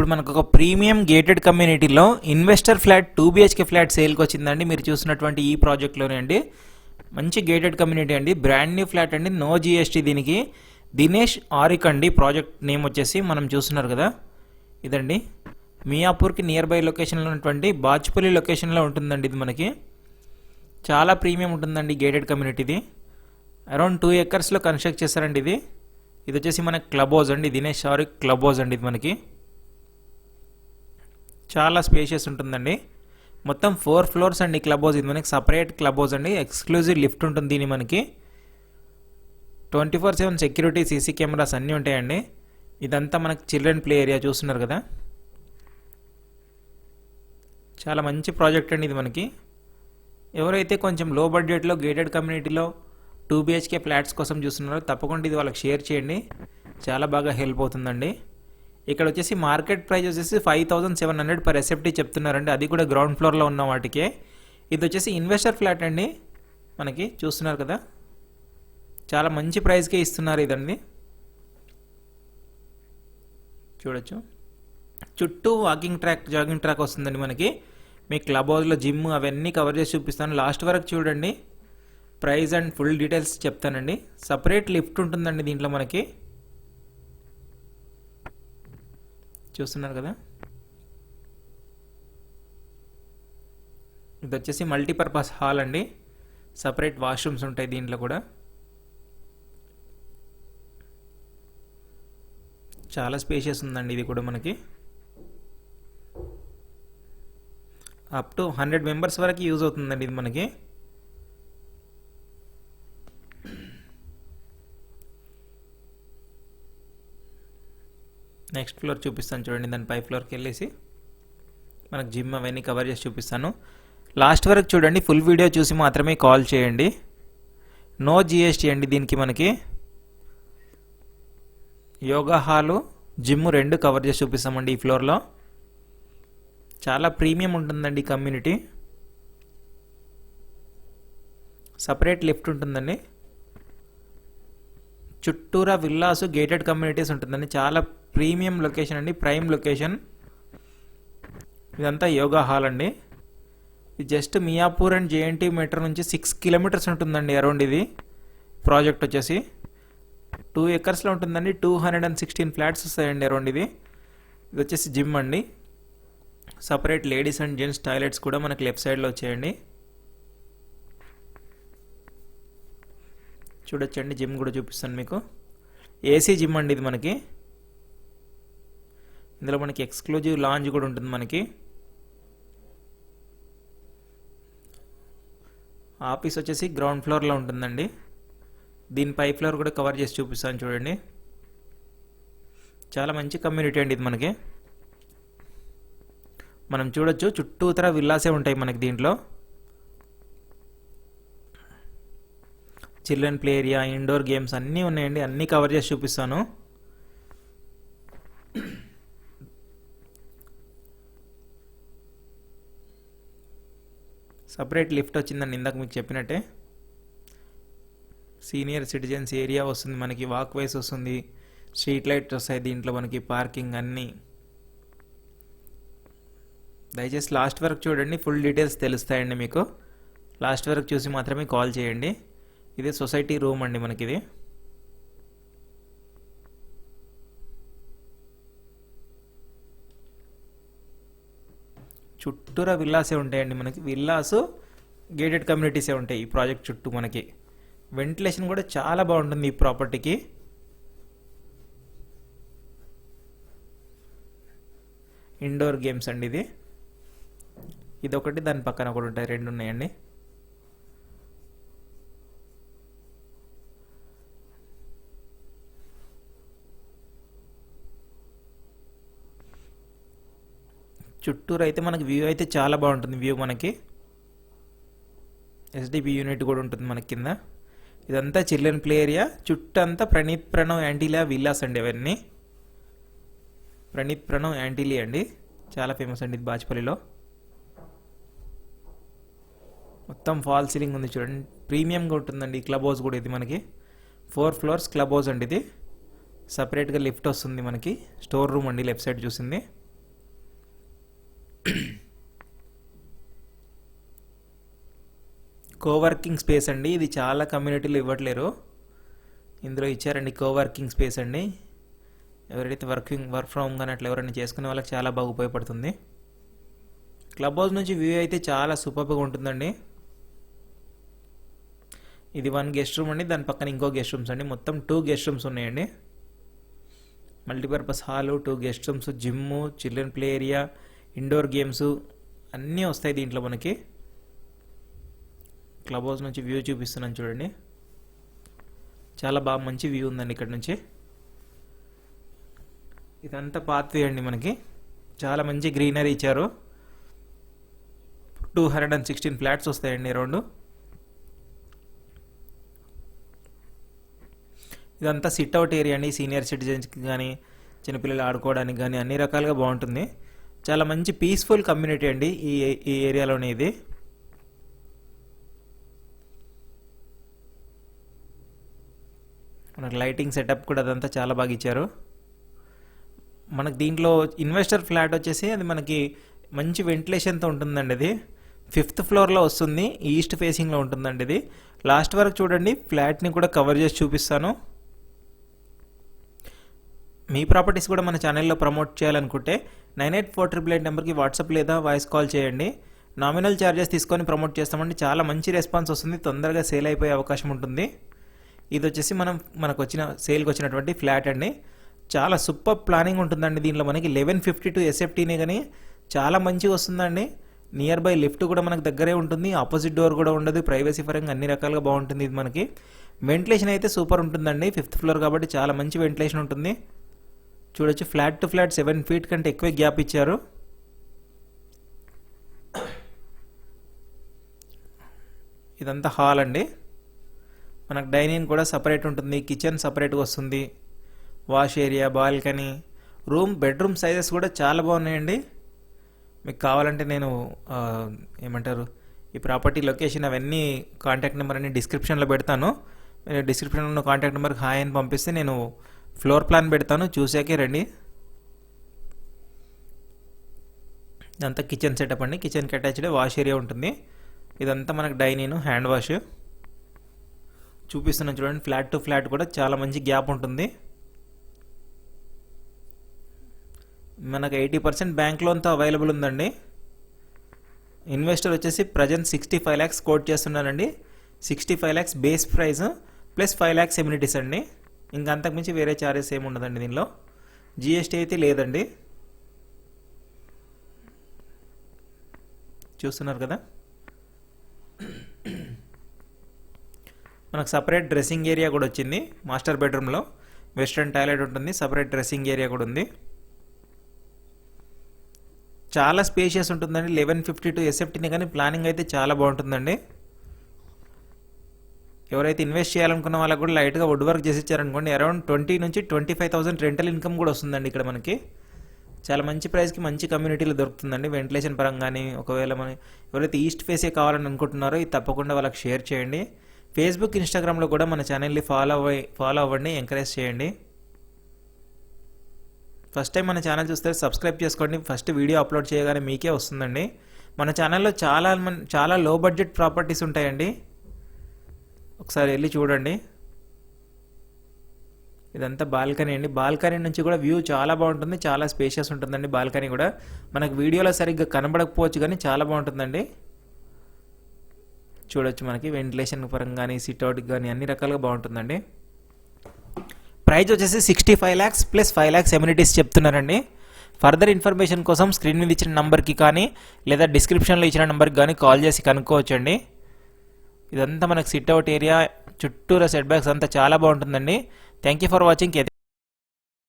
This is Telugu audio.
ఇప్పుడు మనకు ఒక ప్రీమియం గేటెడ్ కమ్యూనిటీలో investor flat two BHK flat సేల్కి వచ్చిందండి మీరు చూసినటువంటి ఈ ప్రాజెక్ట్లోనే అండి. మంచి గేటెడ్ కమ్యూనిటీ అండి. బ్రాండ్ న్యూ ఫ్లాట్ అండి. నో జిఎస్టీ దీనికి. దినేష్ ఆరిక్ అండి. ప్రాజెక్ట్ నేమ్ వచ్చేసి మనం చూస్తున్నారు కదా. ఇదండి. మియాపూర్కి నియర్ బై లొకేషన్లో ఉన్నటువంటి బాచుపల్లి లొకేషన్లో ఉంటుందండి ఇది మనకి. చాలా ప్రీమియం ఉంటుందండి గేటెడ్ కమ్యూనిటీది. అరౌండ్ టూ ఎకర్స్లో కన్స్ట్రక్ట్ చేశారండి ఇది. ఇది వచ్చేసి మనకి క్లబ్ హౌస్ అండి. దినేష్ ఆరిక్ క్లబ్ హౌస్ అండి ఇది మనకి. చాలా స్పేషియస్ ఉంటుందండి. మొత్తం ఫోర్ ఫ్లోర్స్ అండి క్లబ్ హౌస్ ఇది మనకి సపరేట్ క్లబ్ హౌస్ అండి. ఎక్స్క్లూజివ్ లిఫ్ట్ ఉంటుంది దీని మనకి. Twenty four seven security CC cameras అన్నీ ఉంటాయండి. ఇదంతా మనకి చిల్డ్రన్ ప్లే ఏరియా చూస్తున్నారు కదా. చాలా మంచి ప్రాజెక్ట్ అండి ఇది మనకి. ఎవరైతే కొంచెం లో బడ్జెట్లో గేటెడ్ కమ్యూనిటీలో టూ బిహెచ్కే ఫ్లాట్స్ కోసం చూస్తున్నారో తప్పకుండా ఇది వాళ్ళకి షేర్ చేయండి. చాలా బాగా హెల్ప్ అవుతుందండి. ఇక్కడ వచ్చేసి మార్కెట్ ప్రైస్ వచ్చేసి five thousand seven hundred per SFT చెప్తున్నారండి. అది కూడా గ్రౌండ్ ఫ్లోర్లో ఉన్న వాటికే. ఇది వచ్చేసి ఇన్వెస్టర్ ఫ్లాట్ అండి. మనకి చూస్తున్నారు కదా. చాలా మంచి ప్రైస్కే ఇస్తున్నారు ఇదండి. చూడొచ్చు. చుట్టూ వాకింగ్ ట్రాక్ జాగింగ్ ట్రాక్ వస్తుందండి మనకి. మీ క్లబ్ హౌస్లో జిమ్ అవన్నీ కవర్ చేసి చూపిస్తాను. లాస్ట్ వరకు చూడండి. ప్రైస్ అండ్ ఫుల్ డీటెయిల్స్ చెప్తానండి. సపరేట్ లిఫ్ట్ ఉంటుందండి దీంట్లో మనకి. చూస్తున్నారు కదా? ఇది వచ్చేసి మల్టీపర్పస్ హాల్ అండి. సపరేట్ వాష్రూమ్స్ ఉంటాయి దీంట్లో కూడా. చాలా స్పేషియస్ ఉందండి ఇది కూడా మనకి. అప్ టు హండ్రెడ్ మెంబర్స్ వరకు యూజ్ అవుతుందండి ఇది మనకి. నెక్స్ట్ ఫ్లోర్ చూపిస్తాను చూడండి దాని పై ఫ్లోర్కి వెళ్ళేసి. మనకు జిమ్ అవన్నీ కవర్ చేసి చూపిస్తాను. లాస్ట్ వరకు చూడండి ఫుల్ వీడియో చూసి మాత్రమే కాల్ చేయండి. నో జిఎస్టీ అండి దీనికి మనకి. యోగా హాలు జిమ్ రెండు కవర్ చేసి చూపిస్తామండి ఈ ఫ్లోర్లో చాలా ప్రీమియం ఉంటుందండి కమ్యూనిటీ సపరేట్ లిఫ్ట్ ఉంటుందండి. చుట్టూరా విల్లాస్ గేటెడ్ కమ్యూనిటీస్ ఉంటుందండి. చాలా ప్రీమియం లొకేషన్ అండి ప్రైమ్ లొకేషన్. ఇదంతా యోగా హాల్ అండి. ఇది just Miyapur and JNT metre నుంచి సిక్స్ కిలోమీటర్స్ ఉంటుందండి అరౌండ్ ఇది. ప్రాజెక్ట్ వచ్చేసి. టూ ఎకర్స్లో ఉంటుందండి two hundred and sixteen flats వస్తాయండి అరౌండ్ ఇది. ఇది వచ్చేసి జిమ్ అండి. Separate ladies and gents toilets కూడా మనకి లెఫ్ట్ సైడ్లో వచ్చాయండి. చూడొచ్చండి జిమ్ కూడా చూపిస్తాను మీకు. ఏసీ జిమ్ అండి ఇది మనకి. ఇందులో మనకి ఎక్స్క్లూజివ్ లాంజ్ కూడా ఉంటుంది మనకి. ఆఫీస్ వచ్చేసి గ్రౌండ్ ఫ్లోర్లో ఉంటుందండి. దీని పై ఫ్లోర్ కూడా కవర్ చేసి చూపిస్తాను చూడండి. చాలా మంచి కమ్యూనిటీ అండి ఇది మనకి. మనం చూడొచ్చు చుట్టూతర విల్లాసే ఉంటాయి మనకి దీంట్లో. Children play area indoor games అన్నీ ఉన్నాయండి అన్నీ కవర్ చేసి చూపిస్తాను. సపరేట్ లిఫ్ట్ వచ్చిందండి ఇందాక మీకు చెప్పినట్టే. సీనియర్ సిటిజన్స్ ఏరియా వస్తుంది మనకి వాక్ వేస్ వస్తుంది స్ట్రీట్ లైట్స్ వస్తాయి దీంట్లో మనకి పార్కింగ్ అన్నీ. దయచేసి లాస్ట్ వరకు చూడండి ఫుల్ డీటెయిల్స్ తెలుస్తాయండి మీకు. లాస్ట్ వరకు చూసి మాత్రమే కాల్ చేయండి. ఇది సొసైటీ రూమ్ అండి మనకి చుట్టూరా విల్లాసే ఉంటాయండి మనకి. విల్లాస్ గేటెడ్ కమ్యూనిటీసే ఉంటాయి ఈ ప్రాజెక్ట్ చుట్టూ మనకి. వెంటిలేషన్ కూడా చాలా బాగుంటుంది ఈ ప్రాపర్టీకి. ఇండోర్ గేమ్స్ అండి ఇది. ఇదొకటి దాని పక్కన ఒకటి ఉంటాయి. రెండు ఉన్నాయండి. చుట్టూరు అయితే మనకి వ్యూ అయితే చాలా బాగుంటుంది వ్యూ మనకి. ఎస్డిపి యూనిట్ కూడా ఉంటుంది మనకి కింద. ఇదంతా చిల్డ్రన్ ప్లే ఏరియా. చుట్టంతా ప్రణీత్ ప్రణవ్ యాంటీలా విల్లాస్ అండి అవన్నీ. ప్రణీత్ ప్రణవ్ యాంటీలీ అండి. చాలా ఫేమస్ అండి ఇది బాజ్పల్లిలో మొత్తం ఫాల్ సీలింగ్ ఉంది చూడండి. ప్రీమియంగా ఉంటుందండి ఈ క్లబ్ హౌస్ కూడా ఇది మనకి. ఫోర్ ఫ్లోర్స్ క్లబ్ హౌస్ అండి ఇది. సపరేట్గా లిఫ్ట్ వస్తుంది మనకి. స్టోర్ రూమ్ అండి లెఫ్ట్ సైడ్ చూసింది. కోవర్కింగ్ స్పేస్ అండి. ఇది చాలా కమ్యూనిటీలు ఇవ్వట్లేరు. ఇందులో ఇచ్చారండి కోవర్కింగ్ స్పేస్ అండి. ఎవరైతే వర్కింగ్ వర్క్ ఫ్రమ్ కానీ అట్లా ఎవరైనా చేసుకునే వాళ్ళకి చాలా బాగా ఉపయోగపడుతుంది. క్లబ్ హౌస్ నుంచి వ్యూ అయితే చాలా సూపర్గా ఉంటుందండి. ఇది వన్ గెస్ట్ రూమ్ అండి. దాని పక్కన ఇంకో గెస్ట్ రూమ్స్ అండి. మొత్తం టూ గెస్ట్ రూమ్స్ ఉన్నాయండి. Multipurpose hall two guest rooms gym children play area indoor games అన్నీ వస్తాయి దీంట్లో మనకి. క్లబ్ హౌస్ నుంచి వ్యూ చూపిస్తున్నాను చూడండి. చాలా బాగా మంచి వ్యూ ఉందండి ఇక్కడ నుంచి. ఇదంతా పాత్వే అండి మనకి. చాలా మంచి గ్రీనరీ ఇచ్చారు. Two hundred and sixteen flats వస్తాయండి అరౌండ్ ఇదంతా సిట్ అవుట్ ఏరియా అండి సీనియర్ సిటిజన్స్కి కానీ చిన్నపిల్లలు ఆడుకోవడానికి కానీ అన్ని రకాలుగా బాగుంటుంది. చాలా మంచి పీస్ఫుల్ కమ్యూనిటీ అండి ఈ ఈ ఏరియాలోనే ఇది. మనకు లైటింగ్ సెటప్ కూడా అదంతా చాలా బాగా ఇచ్చారు. మనకు దీంట్లో ఇన్వెస్టర్ ఫ్లాట్ వచ్చేసి అది మనకి మంచి వెంటిలేషన్తో ఉంటుందండి అది. ఫిఫ్త్ ఫ్లోర్లో వస్తుంది ఈస్ట్ ఫేసింగ్లో ఉంటుందండి ఇది. లాస్ట్ వరకు చూడండి ఫ్లాట్ని కూడా కవర్ చేసి చూపిస్తాను. మీ ప్రాపర్టీస్ కూడా మన ఛానల్లో ప్రమోట్ చేయాలనుకుంటే nine eight four triple eight నెంబర్కి వాట్సాప్ లేదా వాయిస్ కాల్ చేయండి. నామినల్ ఛార్జెస్ తీసుకొని ప్రమోట్ చేస్తామండి. చాలా మంచి రెస్పాన్స్ వస్తుంది తొందరగా సేల్ అయిపోయే అవకాశం ఉంటుంది. ఇది వచ్చేసి మనం మనకు వచ్చిన సేల్కి వచ్చినటువంటి ఫ్లాట్ అండి. చాలా సూపర్ ప్లానింగ్ ఉంటుందండి దీనిలో మనకి లెవెన్ ఫిఫ్టీ టూ ఎస్ఎఫ్టీనే కానీ చాలా మంచిగా వస్తుందండి. నియర్ బై లిఫ్ట్ కూడా మనకు దగ్గరే ఉంటుంది. ఆపోజిట్ డోర్ కూడా ఉండదు. ప్రైవసీ పరంగా అన్ని రకాలుగా బాగుంటుంది ఇది మనకి. వెంటిలేషన్ అయితే సూపర్ ఉంటుందండి. ఫిఫ్త్ ఫ్లోర్ కాబట్టి చాలా మంచి వెంటిలేషన్ ఉంటుంది. చూడొచ్చు flat to flat seven feet కంటే ఎక్కువ గ్యాప్ ఇచ్చారు. ఇదంతా హాల్ అండి. మనకు డైనింగ్ కూడా సపరేట్ ఉంటుంది కిచెన్ సపరేట్గా వస్తుంది wash area balcony room bedroom sizes కూడా చాలా బాగున్నాయండి. మీకు కావాలంటే నేను ఏమంటారు ఈ ప్రాపర్టీ లొకేషన్ అవన్నీ కాంటాక్ట్ నెంబర్ అన్ని డిస్క్రిప్షన్లో పెడతాను. మీరు డిస్క్రిప్షన్లో ఉన్న కాంటాక్ట్ నెంబర్కి హాయ్ అని పంపిస్తే నేను ఫ్లోర్ ప్లాన్ పెడతాను. చూసాకే రండి. ఇదంతా కిచెన్ సెటప్ అండి. కిచెన్కి అటాచ్డ్ వాష్ ఏరియా ఉంటుంది. ఇదంతా మనకు డైనింగ్ హ్యాండ్ వాష్. చూపిస్తున్నాను చూడండి ఫ్లాట్ టు ఫ్లాట్ కూడా చాలా మంచి గ్యాప్ ఉంటుంది. మనకు ఎయిటీ పర్సెంట్ బ్యాంక్ లోన్తో అవైలబుల్ ఉందండి. ఇన్వెస్టర్ వచ్చేసి present sixty five lakhs quote చేస్తున్నానండి sixty five lakhs base price plus five lakhs amenities అండి. ఇంకా అంతకుమించి వేరే ఛార్జెస్ ఏమి ఉండదండి దీనిలో. జిఎస్టీ అయితే లేదండి. చూస్తున్నారు కదా? మనకు సపరేట్ డ్రెస్సింగ్ ఏరియా కూడా వచ్చింది. మాస్టర్ బెడ్రూమ్లో వెస్ట్రన్ టాయిలెట్ ఉంటుంది సపరేట్ డ్రెస్సింగ్ ఏరియా కూడా ఉంది. చాలా స్పేషియస్ ఉంటుందండి. లెవెన్ ఫిఫ్టీ టు ఎస్ఎఫ్టీని కానీ ప్లానింగ్ అయితే చాలా బాగుంటుందండి. ఎవరైతే ఇన్వెస్ట్ చేయాలనుకున్న వాళ్ళకి కూడా లైట్గా వుడ్ వర్క్ చేసి ఇచ్చారనుకోండి అరౌండ్ ట్వంటీ నుంచి twenty five thousand rental income కూడా వస్తుందండి ఇక్కడ మనకి. చాలా మంచి ప్రైస్కి మంచి కమ్యూనిటీలో దొరుకుతుందండి. వెంటిలేషన్ పరంగానే ఒకవేళ మన ఎవరైతే ఈస్ట్ ఫేసే కావాలని అనుకుంటున్నారో ఇది తప్పకుండా వాళ్ళకి షేర్ చేయండి. ఫేస్బుక్ ఇన్స్టాగ్రామ్లో కూడా మన ఛానల్ని ఫాలో అవ్వ ఫాలో అవ్వండి ఎంకరేజ్ చేయండి. ఫస్ట్ టైం మన ఛానల్ చూస్తే సబ్స్క్రైబ్ చేసుకోండి. ఫస్ట్ వీడియో అప్లోడ్ చేయగానే మీకే వస్తుందండి. మన ఛానల్లో చాలా మన చాలా లో బడ్జెట్ ప్రాపర్టీస్ ఉంటాయండి. ఒకసారి వెళ్ళి చూడండి. ఇదంతా బాల్కనీ అండి. బాల్కనీ నుంచి కూడా వ్యూ చాలా బాగుంటుంది. చాలా స్పేషియస్ ఉంటుందండి బాల్కనీ కూడా. మనకు వీడియోలో సరిగ్గా కనబడకపోవచ్చు కానీ చాలా బాగుంటుందండి. చూడొచ్చు మనకి. వెంటిలేషన్ పరంగా కానీ సిట్అవుట్ కానీ అన్ని రకాలుగా బాగుంటుందండి. ప్రైజ్ వచ్చేసి sixty five lakhs plus five lakhs amenities చెప్తున్నారండి. ఫర్దర్ ఇన్ఫర్మేషన్ కోసం స్క్రీన్ మీద ఇచ్చిన నెంబర్కి కానీ లేదా డిస్క్రిప్షన్లో ఇచ్చిన నెంబర్కి కానీ కాల్ చేసి కనుక్కోవచ్చండి. ఇదంతా మనకు సిట్ అవుట్ ఏరియా చుట్టూరా సెట్ బ్యాక్స్ అంతా చాలా బాగుంటుందండి. Thank you for watching